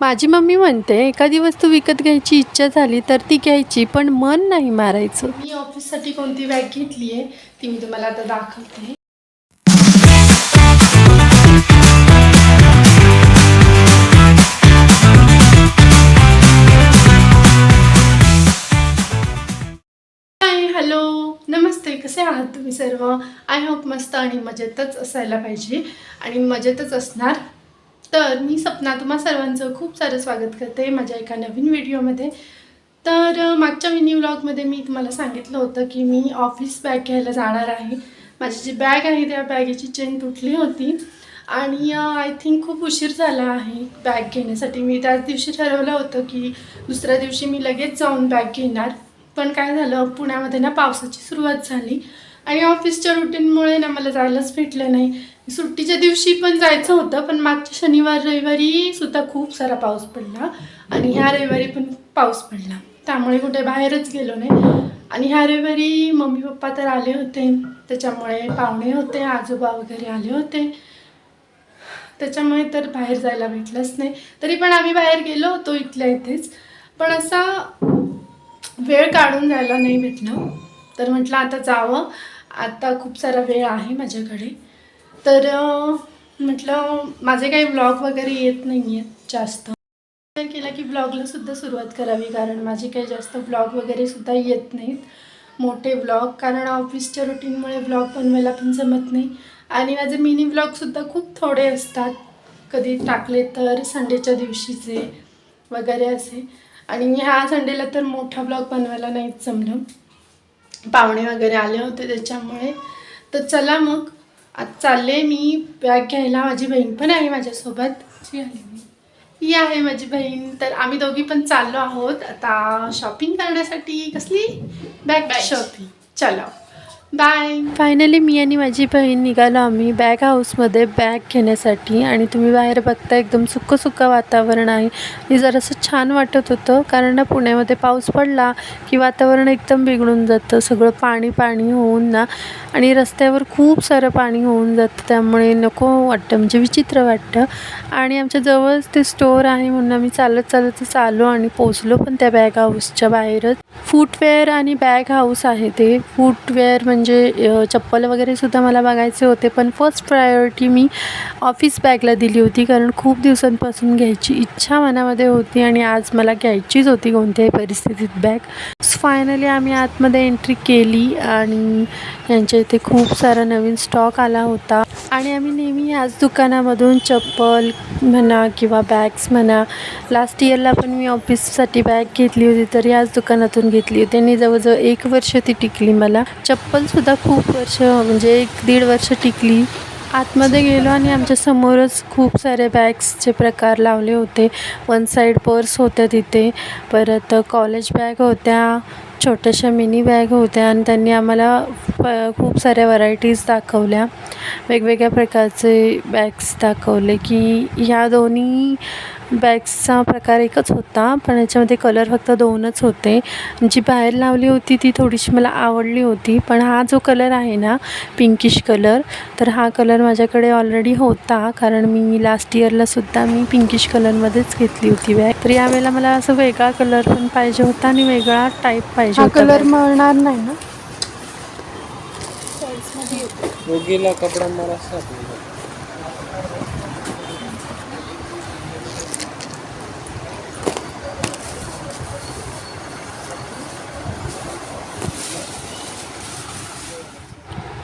माझी मम्मी म्हणते एखादी वस्तू विकत घ्यायची इच्छा झाली तर ती घ्यायची पण मन नाही मारायचं. मी ऑफिससाठी कोणती बॅग घेतली आहे ती मी तुम्हाला आता दाखवते. हाय हॅलो नमस्ते कसे आहात तुम्ही सर्व? आय होप मस्त आणि मजेतच असायला पाहिजे. आणि मजेतच असणार. तर मी सपना तुम्हा सर्वांचं खूप सारं स्वागत करते माझ्या एका नवीन व्हिडिओमध्ये. तर मागच्या मिनी व्लॉगमध्ये मी तुम्हाला सांगितलं होतं की मी ऑफिस बॅग घ्यायला जाणार आहे. माझी जी बॅग आहे त्या बॅगेची चेन तुटली होती आणि आय थिंक खूप उशीर झाला आहे बॅग घेण्यासाठी. मी त्याच दिवशी ठरवलं होतं की दुसऱ्या दिवशी मी लगेच जाऊन बॅग घेणार. पण काय झालं पुण्यामध्ये ना पावसाची सुरुवात झाली आणि ऑफिसच्या रुटीनमुळे ना मला जायलाच भेटलं नाही. सुट्टीच्या दिवशी पण जायचं होतं पण मागच्या शनिवार रविवारी सुद्धा खूप सारा पाऊस पडला आणि ह्या रविवारी पण पाऊस पडला. त्यामुळे कुठे बाहेरच गेलो नाही. आणि ह्या रविवारी मम्मी पप्पा तर आले होते त्याच्यामुळे पाहुणे होते आजोबा वगैरे आले होते. त्याच्यामुळे तर बाहेर जायला भेटलंच नाही. तरी पण आम्ही बाहेर गेलो होतो इथल्या इथेच. पण असा वेळ काढून जायला नाही भेटलं. तर म्हटलं आता जावं. आता खूप सारा वेळ आहे माझ्याकडे. तर म्हटलं माझे काही ब्लॉग वगैरे येत नाही आहेत जास्त. विचार केला की ब्लॉगला सुद्धा सुरुवात करावी कारण माझे काही जास्त ब्लॉग वगैरे सुद्धा येत नाहीत. मोठे ब्लॉग कारण ऑफिसच्या रुटीनमुळे ब्लॉग बनवायला पण जमत नाही. आणि माझे मिनी ब्लॉगसुद्धा खूप थोडे असतात. कधी टाकले तर संडेच्या दिवशीचे वगैरे असे. आणि ह्या संडेला तर मोठा ब्लॉग बनवायला नाहीच जमलं. पाहुणे वगैरे आले होते त्याच्यामुळे. तर चला मग. आज चालले मी बॅग घ्यायला. माझी बहीण पण आहे माझ्यासोबत. जी आली मी ही आहे माझी बहीण. तर आम्ही दोघी पण चाललो आहोत. आता शॉपिंग करण्यासाठी कसली? बॅग शॉपिंग चला. बाय फायनली मी आणि माझी बहीण निघालो. आम्ही बॅग हाऊसमध्ये बॅग घेण्यासाठी. आणि तुम्ही बाहेर बघता एकदम सुक्कं सुक्कं वातावरण आहे. आणि जरासं छान वाटत होतं. कारण ना पुण्यामध्ये पाऊस पडला की वातावरण एकदम बिघडून जातं. सगळं पाणी पाणी होऊन ना. आणि रस्त्यावर खूप सारं पाणी होऊन जातं. त्यामुळे नको वाटतं. म्हणजे विचित्र वाटतं. आणि आमच्या जवळच ते स्टोअर आहे म्हणून आम्ही चालत चालतच आलो आणि पोचलो पण त्या बॅग हाऊसच्या बाहेरच. फूटवेअर आणि बॅग हाऊस आहे ते. फूटवेअर म्हणजे चप्पल वगैरेसुद्धा मला बघायचे होते पण फर्स्ट प्रायोरिटी मी ऑफिस बॅगला दिली होती कारण खूप दिवसांपासून घ्यायची इच्छा मनामध्ये होती आणि आज मला घ्यायचीच होती कोणत्याही परिस्थितीत बॅग फायनली आम्ही आतमध्ये एंट्री केली आणि यांच्या इथे खूप सारा नवीन स्टॉक आला होता. आणि आम्ही नेहमी याच दुकानामधून चप्पल म्हणा किंवा बॅग्स म्हणा. लास्ट इयरला पण मी ऑफिससाठी बॅग घेतली होती तर याच दुकानातून घेतली होती. आणि जवळजवळ एक वर्ष ती टिकली मला. चप्पलसुद्धा खूप वर्ष म्हणजे एक दीड वर्ष टिकली. आतमध्ये गेलो आणि आमच्या समोरच खूप सारे बॅग्सचे प्रकार लावले होते. वन साईड पर्स होत्या तिथे परत कॉलेज बॅग होत्या. छोट्याशा मिनी बॅग होत्या आणि त्यांनी आम्हाला प खूप साऱ्या व्हरायटीज दाखवल्या. वेगवेगळ्या प्रकारचे बॅग्स दाखवले की ह्या दोन्ही बॅग्सचा प्रकार एकच होता पण याच्यामध्ये कलर फक्त दोनच होते. जी बाहेर लावली होती ती थोडीशी मला आवडली होती पण हा जो कलर आहे ना पिंकिश कलर तर हा कलर माझ्याकडे ऑलरेडी होता कारण मी लास्ट इयरलासुद्धा मी पिंकिश कलरमध्येच घेतली होती बॅग तर यावेळेला मला असं वेगळा कलर पण पाहिजे होता आणि वेगळा टाईप पाहिजे हा कलर. मळणार नाही ना? कपडा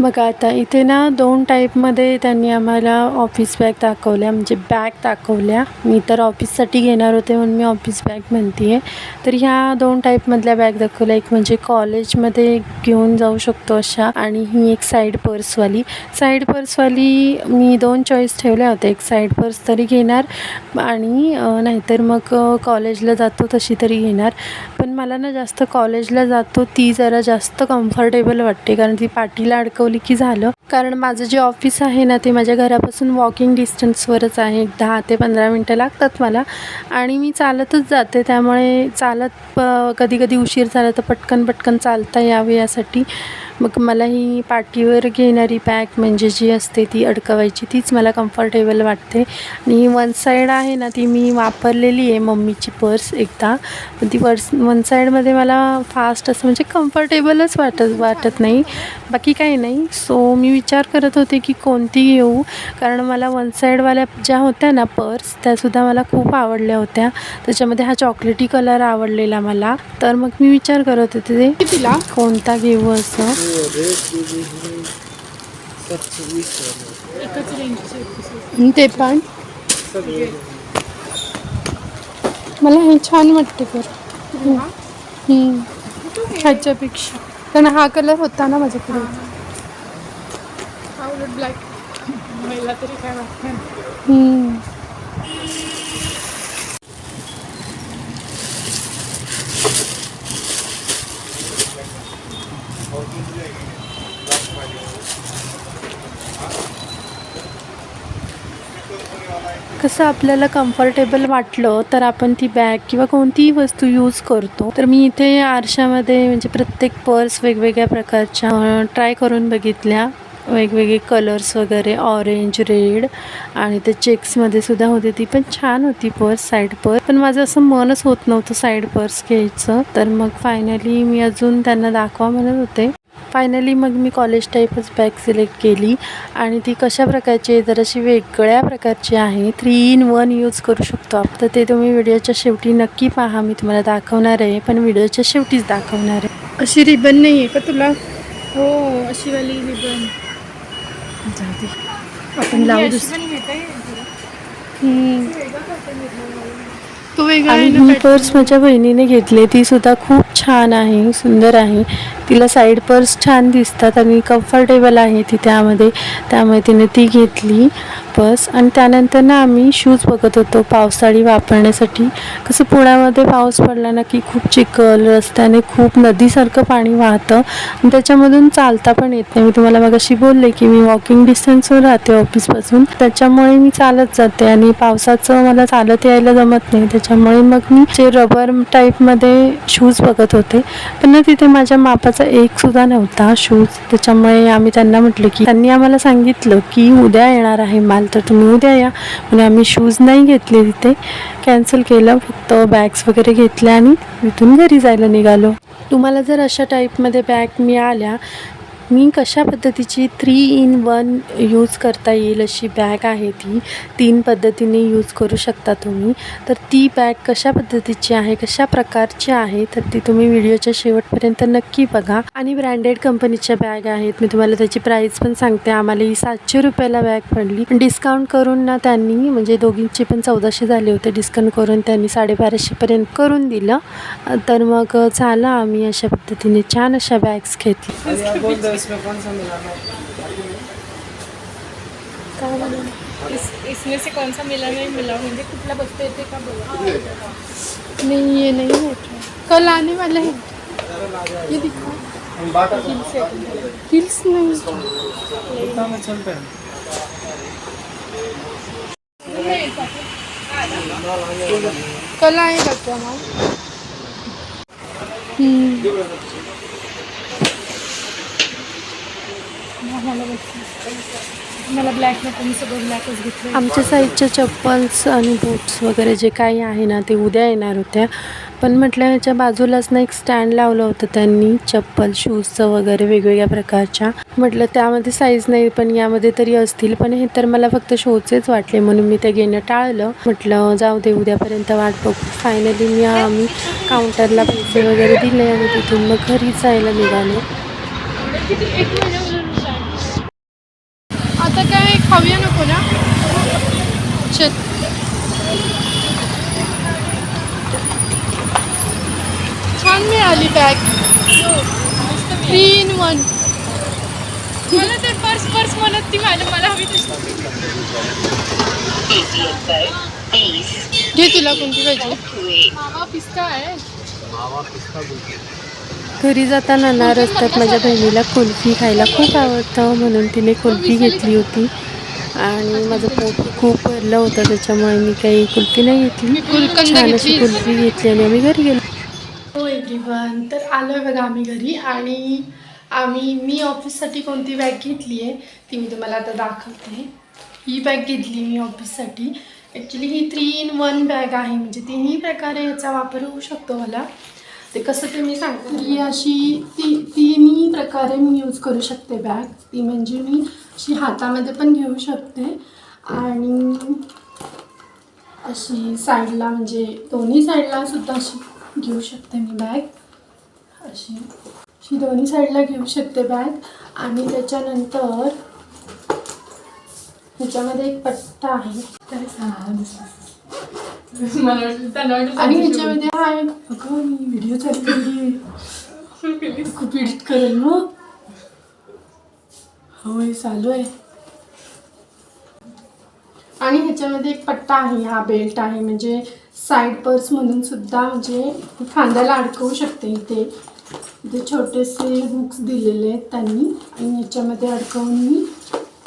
बघा आता इथे ना दोन टाईपमध्ये त्यांनी आम्हाला ऑफिस बॅग दाखवल्या म्हणजे बॅग दाखवल्या. मी तर ऑफिससाठी घेणार होते म्हणून मी ऑफिस बॅग म्हणते आहे तर ह्या दोन टाईपमधल्या बॅग दाखवल्या. एक म्हणजे कॉलेजमध्ये घेऊन जाऊ शकतो अशा आणि ही एक साईड पर्सवाली साईड पर्सवाली मी दोन चॉईस ठेवल्या होत्या. एक साईड पर्स तरी घेणार आणि नाहीतर मग कॉलेजला जातो तशी तरी घेणार. पण मला ना जास्त कॉलेजला जातो ती जरा जास्त कम्फर्टेबल वाटते. कारण ती पाठीला अडकवली की झालं. कारण माझं जे ऑफिस आहे ना ते माझ्या घरापासून वॉकिंग डिस्टन्सवरच आहे. एक दहा ते पंधरा मिनटं लागतात मला. आणि मी चालतच जाते. त्यामुळे चालत प कधी कधी उशीर झाला तर पटकन पटकन चालता यावे यासाठी. मग मला ही पाठीवर घेणारी बॅग म्हणजे जी असते ती अडकवायची तीच मला कम्फर्टेबल वाटते. आणि वन साईड आहे ना ती मी वापरलेली आहे मम्मीची पर्स एकदा. पण ती पर्स वन साईडमध्ये मला फास्ट असं म्हणजे कम्फर्टेबलच वाटत वाटत नाही. बाकी काही नाही. सो मी विचार करत होते की कोणती घेऊ? कारण मला वन साईडवाल्या ज्या होत्या ना पर्स त्यासुद्धा मला खूप आवडल्या होत्या. त्याच्यामध्ये हा चॉकलेटी कलर आवडलेला मला. तर मग मी विचार करत होते ते कितीला? कोणता घेऊ असं? एकच रेंजचे ते पण. मला हे छान वाटते हम्म. ह्याच्यापेक्षा. कारण हा कलर होता ना माझ्याकडे. हा. उलट ब्लॅक मला तरी काय वाटतं कसं आपल्याला कम्फर्टेबल वाटलं तर आपण ती बॅग किंवा कोणतीही वस्तू यूज करतो. तर मी इथे आरशामध्ये म्हणजे प्रत्येक पर्स वेगवेगळ्या प्रकारच्या ट्राय करून बघितल्या. वेगवेगळे कलर्स वगैरे ऑरेंज रेड आणि ते चेक्समध्ये सुद्धा होते ती. पण छान होती पर्स साईड पर्स पण माझं असं मनच होत नव्हतं साईड पर्स घ्यायचं. तर मग फायनली मी अजून त्यांना दाखवा म्हणत होते. फायनली मग मी कॉलेज टाईपच बॅग सिलेक्ट केली आणि ती कशा प्रकारची आहे? तर अशी वेगळ्या प्रकारची आहे. थ्री इन वन यूज करू शकतो आपण. तर ते तुम्ही व्हिडिओच्या शेवटी नक्की पहा. मी तुम्हाला दाखवणार आहे पण व्हिडिओच्या शेवटीच दाखवणार आहे. अशी रिबन नाही आहे का तुला? हो अशी वाली रिबन आपण लावू दुसरं. तो वेगळा आणि ही. पर्स माझ्या बहिणीने घेतली ती सुद्धा खूप छान आहे सुंदर आहे. तिला साईड पर्स छान दिसतात आणि कम्फर्टेबल आहे ती त्यामध्ये. त्यामुळे तिने ती घेतली. बस आणि त्यानंतर ना आम्ही शूज बघत होतो पावसाळी वापरण्यासाठी. कसं पुण्यामध्ये पाऊस पडला ना की खूप चिखल रस्त्याने खूप नदीसारखं पाणी वाहतं आणि त्याच्यामधून चालता पण येत नाही. मी तुम्हाला मगाशी बोलले की मी वॉकिंग डिस्टन्सवर राहते ऑफिसपासून त्याच्यामुळे मी चालत जाते आणि पावसाचं मला चालत यायला जमत नाही. त्याच्यामुळे मग मी जे रबर टाईपमध्ये शूज बघत होते. पण ना तिथे माझ्या मापाचा एक सुद्धा नव्हता शूज त्याच्यामुळे आम्ही त्यांना म्हटलं की त्यांनी आम्हाला सांगितलं की उद्या येणार आहे माल. तर तुम्ही उद्या या. म्हणजे आम्ही शूज नाही घेतले तिथे कॅन्सल केलं. फक्त बॅग्स वगैरे घेतल्या आणि इथून घरी जायला निघालो. तुम्हाला जर अशा टाईपमध्ये बॅग मिळाल्या मी कशा पद्धतीची थ्री इन वन यूज करता येईल अशी बॅग आहे ती? तीन पद्धतीने यूज करू शकता तुम्ही. तर ती बॅग कशा पद्धतीची आहे कशा प्रकारची आहे तर ती तुम्ही व्हिडिओच्या शेवटपर्यंत नक्की बघा. आणि ब्रँडेड कंपनीच्या बॅग आहेत. मी तुम्हाला त्याची प्राईस पण सांगते. आम्हाला ही सातशे रुपयाला बॅग पडली. डिस्काउंट करून ना त्यांनी म्हणजे दोघींची पण चौदाशे झाले होते डिस्काउंट करून त्यांनी साडेबाराशेपर्यंत करून दिलं. तर मग झालं आम्ही अशा पद्धतीने छान अशा बॅग्स घेतल्या. इसमें कौन सा मिलाना इस इसमें से कौन सा मिला नहीं मिला? म्हणजे कुठला बसता येते का बोला? नहीं ये नहीं है कल आने वाला है। ये दिखा हिल्स नहीं। कितना में चलते हैं? कल आएगा क्या माल मला ब्लॅक नको मी सगळं ब्लॅकच घेतलं आमच्या साईजच्या चप्पल्स आणि बूट्स वगैरे जे काही आहे ना ते उद्या येणार होत्या. पण म्हटलं ह्याच्या बाजूलाच ना एक स्टँड लावलं होतं त्यांनी चप्पल शूजचं वगैरे वेगवेगळ्या प्रकारच्या. म्हटलं त्यामध्ये साईज नाही पण यामध्ये तरी असतील. पण हे तर मला फक्त शोचेच वाटले म्हणून मी ते घेणं टाळलं. म्हटलं जाऊ दे उद्यापर्यंत वाट बघू. फायनली मी आम्ही काउंटरला पैसे वगैरे दिले आणि तिथून मग घरी जायला निघालो आता काय खाऊया नको ना चल छान मिळाली बॅग थ्री इन वन मला तर पर्स पर्स म्हणत ती मला मला हवी तशी. घे तुला कोणती पाहिजे? मावा पिस्ता आहे. घरी जाताना ना रस्त्यात माझ्या बहिणीला कुल्फी खायला खूप आवडतं म्हणून तिने कुल्फी घेतली होती. आणि माझं पोट खूप भरलं होतं त्याच्यामुळे मी काही कुल्फी नाही घेतली. छान अशी घेतली. कुल्फी घेतली आणि आम्ही घरी गेलो. हो एव्हरीवन. तर आलो आहे बघा आम्ही घरी आणि आम्ही मी ऑफिससाठी कोणती बॅग घेतली आहे ती मी तुम्हाला आता दाखवते. ही बॅग घेतली मी ऑफिससाठी. ॲक्च्युली ही थ्री इन वन बॅग आहे म्हणजे तिन्ही प्रकारे याचा वापर होऊ शकतो मला. ते कसं ते मी सांगते? ही अशी ती तिन्ही प्रकारे मी यूज करू शकते बॅग ती म्हणजे मी अशी हातामध्ये पण घेऊ शकते. आणि अशी साईडला म्हणजे दोन्ही साईडला सुद्धा अशी घेऊ शकते मी बॅग अशी अशी दोन्ही साईडला घेऊ शकते बॅग आणि त्याच्यानंतर ह्याच्यामध्ये एक पट्टा आहे. वाटलं आणि ह्याच्यामध्ये आहे अगं मी व्हिडिओ चालू खूप एडिट करेल मग होय चालू आहे. आणि ह्याच्यामध्ये एक पट्टा आहे हा बेल्ट आहे म्हणजे साईड पर्स म्हणून सुद्धा म्हणजे खांद्याला अडकवू शकते इथे. इथे छोटेसे हुक्स दिलेले आहेत त्यांनी. आणि ह्याच्यामध्ये अडकवून मी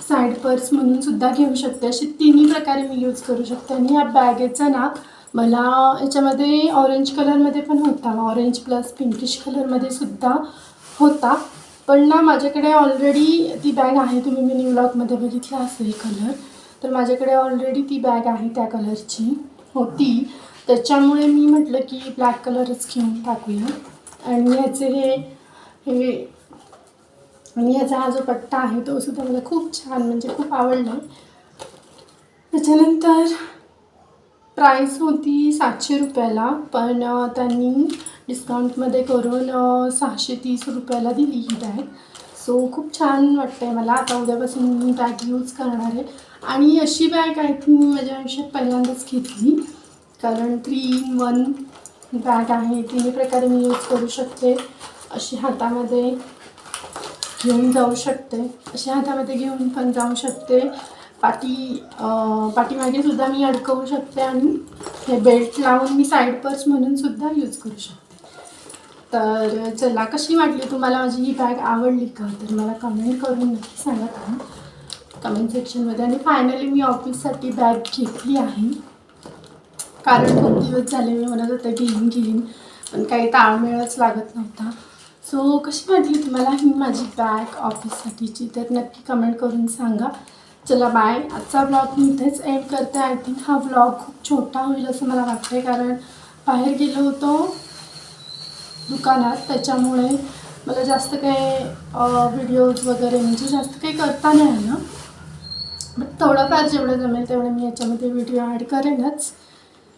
साईड पर्स म्हणून सुद्धा घेऊ शकते. असे तिन्ही प्रकारे मी यूज करू शकते. आणि या बॅगेचा ना मला याच्यामध्ये ऑरेंज कलरमध्ये पण होता. ऑरेंज प्लस पिंकिश कलरमध्ये सुद्धा होता. पण ना माझ्याकडे ऑलरेडी ती बॅग आहे. तुम्ही मी न्यूलॉकमध्ये बघितला असेल कलर तर माझ्याकडे ऑलरेडी ती बॅग आहे त्या कलरची होती. त्याच्यामुळे मी म्हटलं की ब्लॅक कलरच घेऊन टाकूया. आणि ह्याचे हे हे आणि ह्याचा हा जो पट्टा आहे तो सुद्धा मला खूप छान म्हणजे खूप आवडला. त्याच्यानंतर प्राईस होती सातशे रुपयाला पण त्यांनी डिस्काउंटमध्ये करून सहाशे तीस रुपयाला दिली ही बॅग सो खूप छान वाटतं आहे मला. आता उद्यापासून मी बॅग यूज करणार आहे. आणि अशी बॅग आय थिंक मी माझ्या आयुष्यात पहिल्यांदाच घेतली. कारण थ्री इन वन बॅग आहे. तिन्ही प्रकारे मी यूज करू शकते. अशी हातामध्ये घेऊन जाऊ शकते. अशा हातामध्ये घेऊन पण जाऊ शकते. पाठी पाठीमागे सुद्धा मी अडकवू शकते आणि हे बेल्ट लावून मी साईड पर्स म्हणून सुद्धा यूज करू शकते. तर चला कशी वाटली तुम्हाला माझी ही बॅग? आवडली का? तर मला कमेंट करून नक्की सांगा कमेंट सेक्शनमध्ये आणि फायनली मी ऑफिससाठी बॅग घेतली आहे. कारण खूप दिवस झाले मी म्हणत होते घेईन घेईन. पण काही ताळमेळच लागत नव्हता. सो कशी वाटली तुम्हाला ही माझी बॅग ऑफिससाठीची तर नक्की कमेंट करून सांगा. चला बाय. आजचा ब्लॉग मी इथेच एंड करते. आय थिंक हा ब्लॉग खूप छोटा होईल असं मला वाटते कारण बाहेर गेलो होतो दुकानात. त्याच्यामुळे मला जास्त काही व्हिडिओज वगैरे म्हणजे जास्त काही करता नाही आलं. बट थोडंफार जेवढं जमेल तेवढं मी याच्यामध्ये व्हिडिओ ॲड करेनच.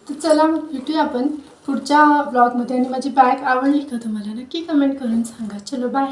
तर चला मग भेटूया आपण पुढच्या ब्लॉगमध्ये आणि माझी बॅग आवडली का तुम्हाला? नक्की कमेंट करून सांगा. चलो बाय